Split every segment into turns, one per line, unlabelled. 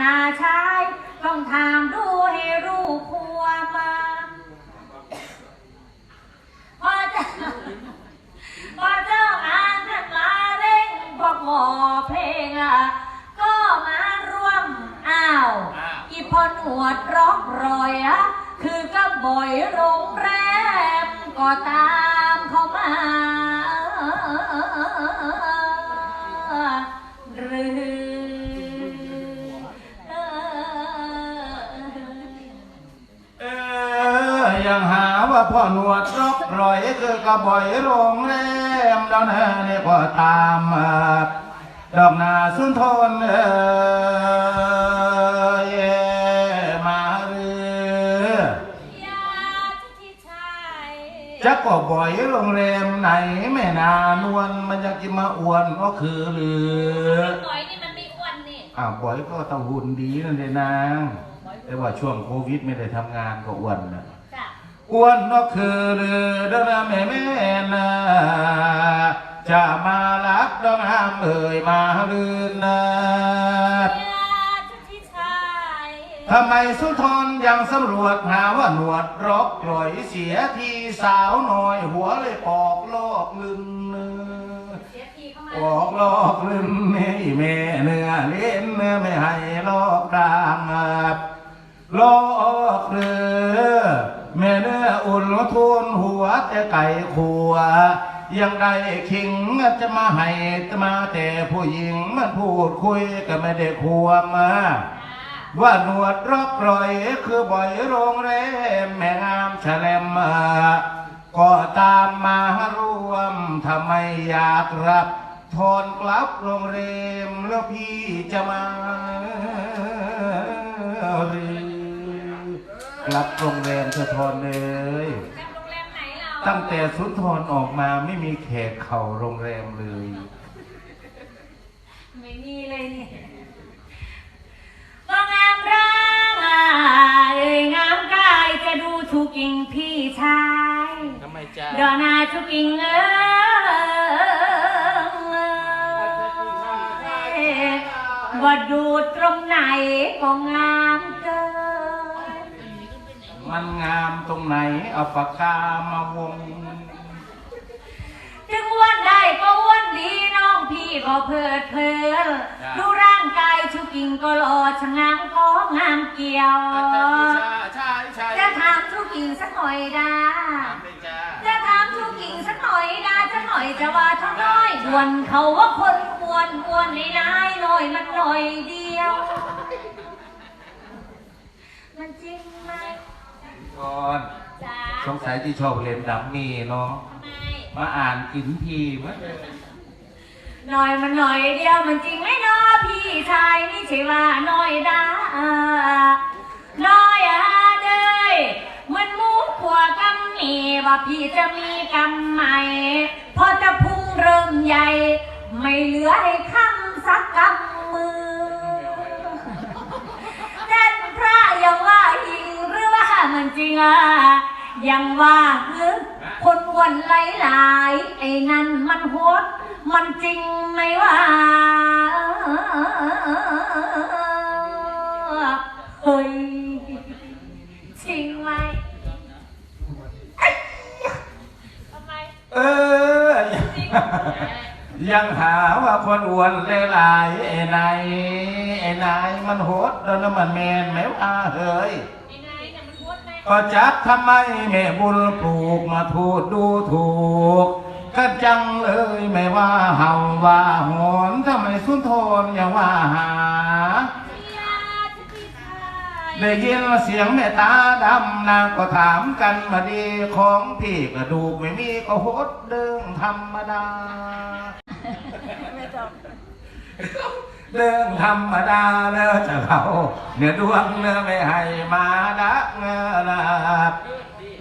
นาชาย ต้องถามดูให้รู้ผัวมาพอเจะพอเจ้างานท่านมาเร่งบอกหมอเพลงอะก็มาร่วมอ้าว
อ้าว
อีพอหนวดร้องรอยอะคือก็บ่อยโรงแรมก็ตามเข้ามาหรือ
ยังหาว่าพ่อหนวดรกรอยคือกระบอยโรงแรมแล้วนะนี่ก็ตามมาดอกนาสุนทรเออเย่มาเรือ
ยาจะที่ชาย
จักก็บ่อยโรงแรมไหนแม่นานวลมันจะกินมาอวนก็คือหรือ
หน่อยนี่มันไม่อ้วนนี่
อ้าวบ่อยก็ต้องหุ่นดีนั่นเลยนางแต่ว่าช่วงโควิดไม่ได้ทำงานก็อ้วนนะ
จ้ะ
อ้วนก็คือเรือเดนะแม่แม่นะจะมารักดองห้ามเอ่ยมาลืนนะ
อยาจะที่ชาย
ทำไมสุนทรยังสำรวจหาว่าหนวดรกปล่อยเสียทีสาวน้อยหัวเลยปอกลอกลืนเนื้อ
เสียทีเข้ามา
ปอกลอกลืนนี่แม่เนื้อเล่นเนื้อไม่ให้ลอกดังลอกเรือ แม่เนื้ออุ่นทุนหัวแต่ไก่ขัวยังได้คิงจะมาให้จะมาแต่ผู้หญิงมันพูดคุยก็ไม่ได้ควมมา ว่าหนวดรอกรอยคือบ่อยโรงแรมแม่งามแฉลมมาก็ตามมารวมทำไมอยากรับทอนกลับโรงแรมแล้วพี่จะมาหรือ กลับโรงแรมเธอทอนเลย
จำโรงแรมไหนเรา
ตั้งแต่สุนทรออกมาไม่มีแขกเข่าโรงแรมเลย
ไม่มีเลยนี่ก็งามร่างอะเอ้ยงามกายจะดูถูกกิ่งพี่ชาย
ทำไมจ้า
ดอกนาทุกกิ่งเอ้ยว่าดูตรงไหนก็งามเกิน
มันงามตรงไหนเอาปากกามาวง
ถึงอ้วันได้ก็อ้วันดีน้องพี่ก็เพลิดเพลิน
จ้ะ
ดูร่างกายชุกกิ่งก็หล่อชะงามก็งามเกี่ยว
ใช่ใช่
จะถามชุกกิ่งสักหน่อยดา
ไม่จ้า
จะถามชุกกิ่งสักหน่อยดาจะหน่อยจะว่าเท่าน้อยด่วนเขาว่าคนอ้วนอ้วนในนายหน่อยมันหน่อยเดียว มันจริงไหม
ก่อน
จ๊ะ
สงสัยที่ชอบเล่นดัมมี่เนาะ
ทำไม
มาอ่านกินทีมั้ย
หน่อยมันหน่อยเดียวมันจริงไหมเนาะพี่ชายนี่ใช่ว่าน้อยดาน้อยอะเด้ยมันมุกขัวกำมีว่าพี่จะมีกำใหม่พอจะพุ่งเริ่มใหญ่ ไม่เหลือให้คำสักกำมือเต้นพระยังว่าหิงห รือว่ามันจริงอะยังว่าฮึคนอ้วนหลายๆไอ้นั่นมันโหดมันจริงไหมว่าเฮ้ยจริงไหมทำไม
เออ ยังหาว่าคนอ้วนหลายๆไอ้นายไอ้นายมันโหดแล้วนะมันแมนไหมว่าเฮ้ย ก็จักทำไมแม่บุญปลูกมาถูดดูถูกก็จังเลยไม่ว่าเห่าว่าหอนทำไมสุนทรอย่าว่าหา
ยาที่พี่ชา
ได้ยินเสียงแม่ตาดำนางก็ถามกันมาดีของพี่กระดูกไม่มีก็หดเดิงธรรมดา เรื่องธรรมดาแล้วจะเขาเนื้อดวงเนื้อไม่ให้มาดักเงนา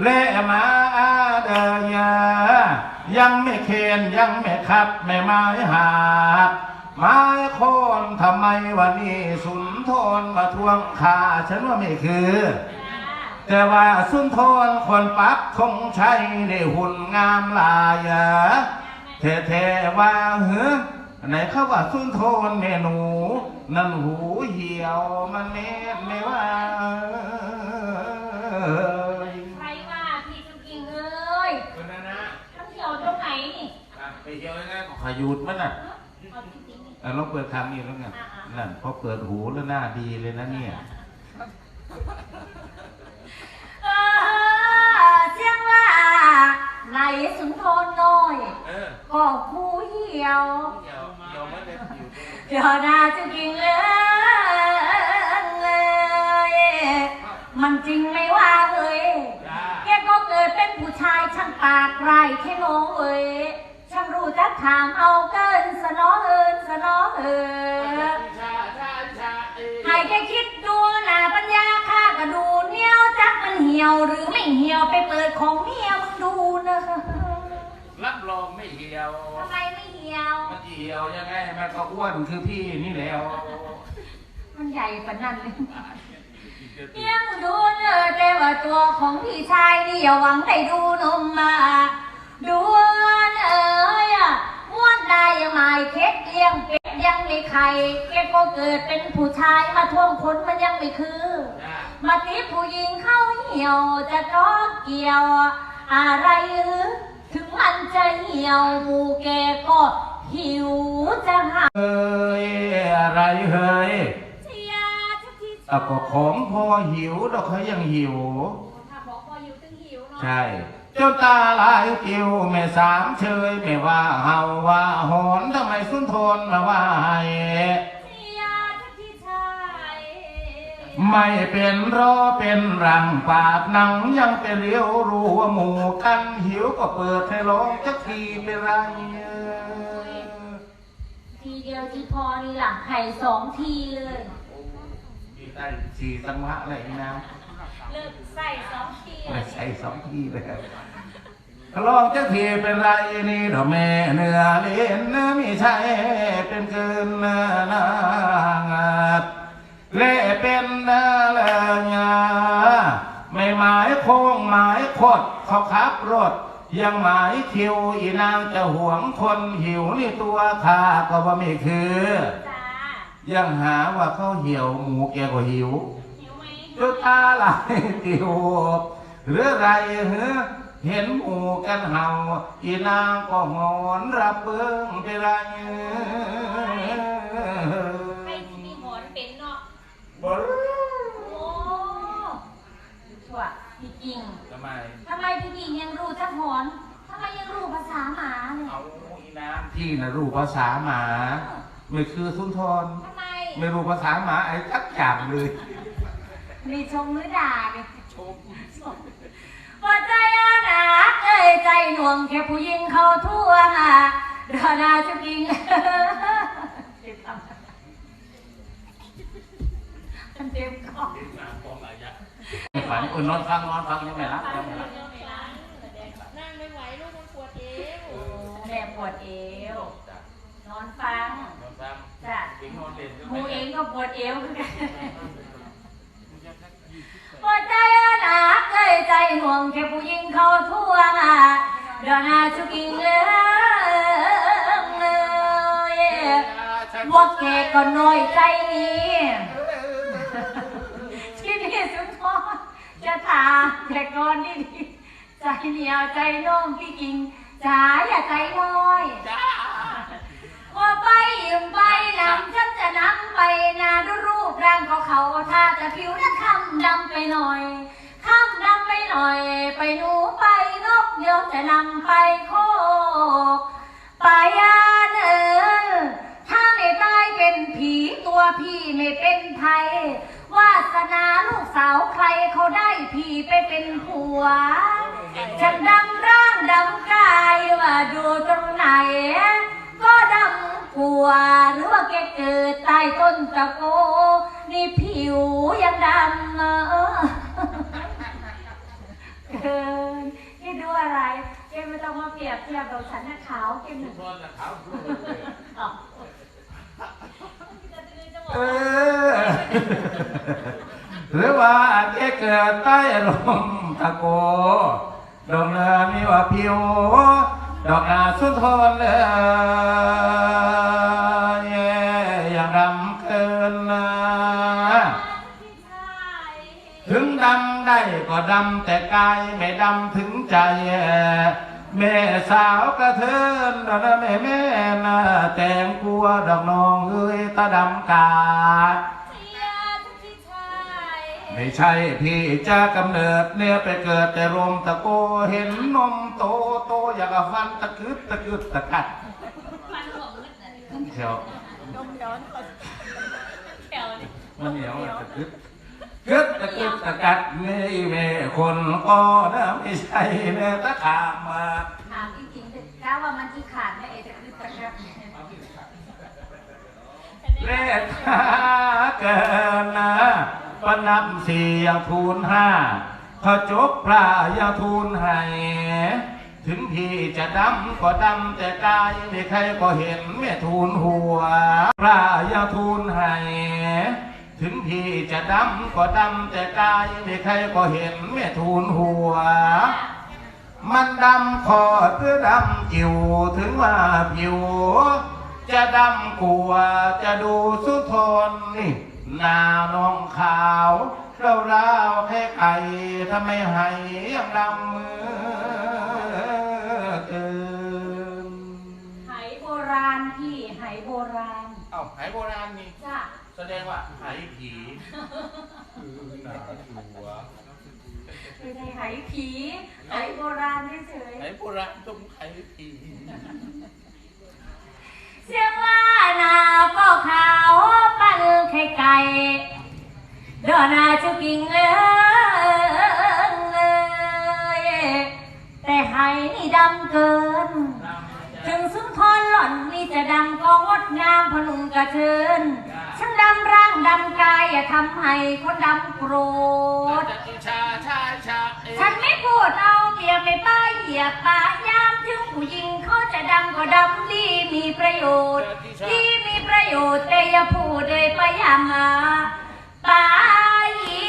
เล่มาเดินยายังไม่เคนยังไม่ขัดไม่ไม้หาบไม้โคนทำไมวันนี้สุนทรมาทวงขาฉันว่าไม่คือ แต่ว่าสุนทรคนปักคงใช้ได้หุ่นงามลายอะเทว่าเฮ้อ ไหนเขาว่าสุนทรเมหนู นั่นหูเหี่ยวมันเน็ตไม่ว่า
ใครว่าพี่จุกิงเอ้ย
คนนั้นนะ
ท่านเที่ยวตรงไหนนี่
ไปเที่ยวยังไงขยุดมันน่ะ
เอาจริงๆนี่
เออลองเปิดทางนี้แล้วไงนั่นพอเปิดหูแล้วหน้าดีเลยนะเนี่ย
อยู่ตรงนี้
เดี๋ยวนาจะกินเลย มันจริงไหมว่าเอ้ย
จ้า
แกก็เกิดเป็นผู้ชายช่างปากไรแค่น้องเอ้ยช่างรู้จักถามเอาเกินสนอเอินสนอเอิน
ชาชาชาเอ้ย
ให้แกคิดดูนะปัญญาข้ากระดูเหนียวจักมันเหี่ยวหรือไม่เหี่ยวไปเปิดของเมียมึงดูนะ
รับรองไม่เหี่ยว
ทำไมไม่เหี่ยว
มันเหี่ยวยังไงมันก็อ้วนคือพี่นี่แล้ว
มันใหญ่ปานนั้นเลยยังดูเนอแต่ว่าตัวของพี่ชายนี่อย่าหวังได้ดูนมมาดูเอ้ยอะม้วนได้ยังไม่เค็ดเลี้ยงเป็ดยังไม่ไข่แกก็เกิดเป็นผู้ชายมาท่วงคนมันยังไม่คือ
จ้า
มาทิผู้หญิงเข้าเหี่ยวจะท้อเกี่ยว อะไรหรือถึงมันจะเหี่ยวหมูแกก็ หิวจะหา
เฮ้ยอะไรเฮ้ย
เชียทุกที
อะก็ของพอหิวดอกเขายังหิว
ถ้าบอกพอหิวตึงหิวเนาะ
ใช่เจ้าตาลายกิวแม่สามเชยไม่ว่าเฮาว่าหอนทำไมสุนทนมาว่าให้
เชียทุกทีชาย
ไม่เป็นรอเป็นรังปากหนังยังเป็นเลี้ยวรู้ว่าหมู่กันหิวก็เปิดให้ร้องจักทีเป็นไร
ที เดียวที่พอนี่หลังไข่สองทีเลย
มีได้สี่จังหวะอะไรนะ
เลิกใส่สองที
ไม่ใช่สองทีเลยลองจักทีเป็นไรนี่เถอะแม่เนื้อเล่นนะไม่ใช่เป็นเกินนางเล่เป็นนาเลงาไม่หมายโค้งหมายคดเขาขับรถ ยังหมายคิวอีนางจะหวงคนหิวนี่ตัวข้าก็ว่าไม่คือ
จ้า
ยังหาว่าเขาเหี่ยวหมูแกก็หิว
หิวไหม
จุดตาลายติวหรือไรเหรอเห็นหมูกันเห่าอีนางก็งอนรับเบิ้งไปไร
ให้ที่มีหมอนเป็นเนาะ
บ่
โอ้ชั่วพี่กิ่ง
ทำไม
ทำไมพี่กิ่งยังรู้ จักหอนทำไมยังรู้ภาษาหมาเนี่ย
เอาอีนางพี่นะรู้ภาษาหมา ไม่คือสุนทร
ทำไม
ไม่รู้ภาษาหมาไอ้ทักอย่างเลย
มีชมหรือด่าเนี่ย
ชม
หัวใจอาหนาเอ้ยใจหน่วงแค่ผู้หญิงเขาทั่วอะดานาจะกิงมันเต็มคอ
หนาของอะไรยะ
ฝันเออนอนฟังนอนฟังยังไม่รับยังไม่รับ
หมูเอ
ง
ก็
ปวดเอวเหมือนกันปวดใจหนาเอ้ยใจห่วงแค่ผู้หญิงเขาทั่วอะดานาจะกิงเลยว่าแกก็น้อยใจนี่ที่นี่สุนทรจะถามแต่ก่อนนี่ดีใจเหนียวใจโน้มพี่กิงจ๋าอย่าใจน้อย ไปหน่อยคำดำไปหน่อย ไปหนูไปนกเดี๋ยวจะนำไปโคกไปยานเออถ้าไม่ตายเป็นผีตัวพี่ไม่เป็นไทยวาสนาลูกสาวใครเขาได้พี่ไปเป็นผัว ฉันดำร่างดำกายว่าอยู่ตรงไหน ก็ดำกลัวหรือว่าแกเกิดใต้ต้นตะโก นี่ผิวยังดำเออ เกินนี่ดูอะไรแกมไม่ต้องมาเปรียบเทียบกับฉันนะขาวแกมหนึ่ง
ทนนะขาวพูดเลย
อ๋อ
เออหรือว่าแกเกิดใต้ลมตะโกดอกนามีว่าผิว ดอกนาสุนทรเลย ได้ก็ดำแต่กายไม่ดำถึงใจ แม่สาวกระเทินนะแม่แม่นะแต่งกลัวดอกน้องเอ้ยตาดำกาดไม่ใช่พี่จะกำเนิดเนี่ยไปเกิดแต่รมตะโกเห็นนมโตโตอยากกับฟันตะกึดตะกึดตะกัด
ฟันหัวมึดน่ะ
เชียว
นมย้อนก่อน
แถว
มันเหนียวตะกึด กึดตะกึดตะกัดนี่แม่คนก็นะไม่ใช่แม่ตะขามมา
ถามจริงๆเถอะถ้าว่ามันที่ขาดไม่เอจะคือตะครับ
เลขาเกินนะปนับสี่ยังทูลห้าพระจบพระยังทูลให้ถึงพี่จะดำก็ดำแต่กายไม่ใครก็เห็นแม่ทูลหัว พระยังทูลให้ ถึงพี่จะดำก็ดำแต่กายไม่ใครก็เห็นแม่ทูลหัว มันดำคอหรือดำจิ๋วถึงว่าผิว จะดำกลัวจะดูสุทนนี่หน้าน้องขาวเราราวๆแค่ไก่ทำไมให้ยังดำมือเกิน
ไหโบราณพี่ไหโบราณ
เอ้าไหโบราณนี่
จ้ะ
แสดงว่าไหผีคือหนาหัว
ไม่ใช่ไหผีไหโบราณเฉย
ไหโบราณต้องไหผี
ๆเสียงว่านาก็ขาวปั้นไข่ไก่ดอนาจุกิ่งเอ้ยเอ้ยแต่ไหนี่ดำเกิน ถึงสุนทรหล่อนนี่จะดำก็งดงามพนุงกระเทิน ฉันดำร่างดำกายอย่าทำให้คนดำโกรธ
ชาชาชาเอ๊ะ
ฉันไม่พูดเอาเปรียบไม่ป้าเหยียบป้ายามถึงผู้หญิงเขาจะดำก็ดำดีมีประโยชน์ ดีมีประโยชน์แต่อย่าพูดเลยป้ายามาป้ายี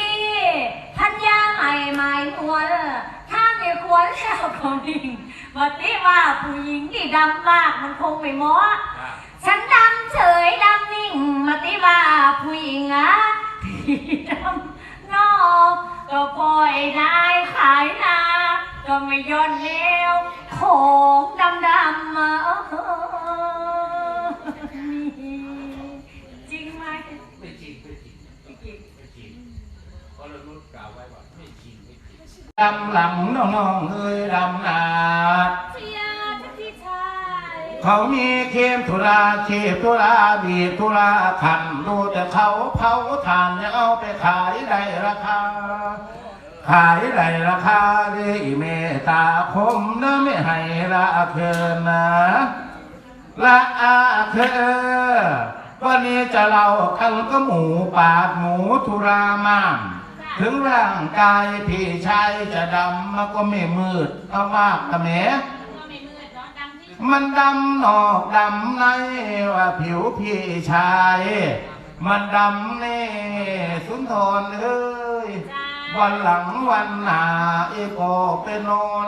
ทัญญาใหม่ใหม่นวลถ้าไม่ควรแล้วก็นิ่งวันนี้ว่าผู้หญิงที่ดำมากมันคงไม่เหมาะ ฉันดำเฉยดำนิ่งมาติว่าผู้หญิงอะที่ดำนอกก็ปล่อยนายขายนา ก็ไม่ย้อนเลี้ยวของดำดำมาจริงไหม
ไม่จริงไม่จริง
ไม่จริง
ไม่จริงเพราะเรารุ่นกล่าวไว้ว่าไม่จริงไม่จริง
ดำหลังน้องๆเอ้ยดำหนา
เขา
มีเค็มธุราเค็มธุราบีบธุราขันดูแต่เขาเผาถ่านยังเอาไปขายได้ราคา ขายได้ราคาเลยเมตาคมนะไม่ให้ละเคินนะละอาเคินวันนี้จะเล่ากันก็หมูปาดหมูธุรามามถึงร่างกายพี่ชายจะดำมันก็ไม่มืดเอามากแต่แม
ก็ไม่มืดเน
มันดำนอกดำในว่าผิวพี่ชาย มันดำเน่สุนทรเอ้ย
จ้า
วันหลังวันหนาอีกก็ไปนอน